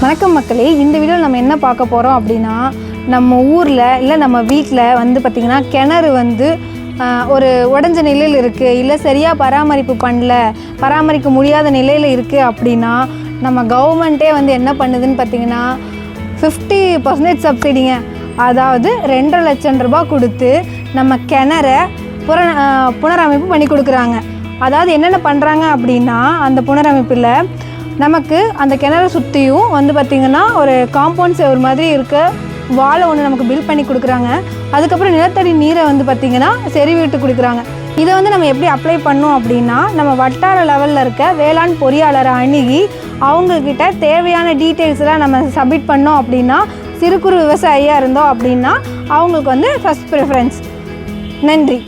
வணக்கம் மக்களே. இந்த வீடியோவில் நம்ம என்ன பார்க்க போகிறோம் அப்படின்னா நம்ம ஊரில் இல்லை நம்ம வீட்டில் வந்து பார்த்திங்கன்னா கிணறு வந்து ஒரு உடஞ்ச நிலையில் இருக்குது இல்லை சரியாக பராமரிப்பு பண்ணல பராமரிக்க முடியாத நிலையில் இருக்குது அப்படின்னா நம்ம கவர்மெண்ட்டே வந்து என்ன பண்ணுதுன்னு பார்த்திங்கன்னா ஃபிஃப்டி பர்சன்டேஜ் சப்சிடிங்க அதாவது ரெண்டரை லட்சம் ரூபாய் கொடுத்து நம்ம கிணற புற புனரமைப்பு பண்ணி கொடுக்குறாங்க. அதாவது என்னென்ன பண்ணுறாங்க அப்படின்னா அந்த புனரமைப்பில் நமக்கு அந்த கிணறு சுற்றியும் வந்து பார்த்திங்கன்னா ஒரு காம்பவுண்ட் ஒரு மாதிரி இருக்க வாழை ஒன்று நமக்கு பில் பண்ணி கொடுக்குறாங்க. அதுக்கப்புறம் நிலத்தடி நீரை வந்து பார்த்திங்கன்னா செறிவிட்டு கொடுக்குறாங்க. இதை வந்து நம்ம எப்படி அப்ளை பண்ணோம் அப்படின்னா நம்ம வட்டார லெவலில் இருக்க வேளாண் பொறியாளரை அணுகி அவங்கக்கிட்ட தேவையான டீட்டெயில்ஸ்லாம் நம்ம சப்மிட் பண்ணோம் அப்படின்னா சிறு குறு விவசாயியாக இருந்தோம் அப்படின்னா அவங்களுக்கு வந்து ஃபஸ்ட் ப்ரிஃபரன்ஸ் நன்றி.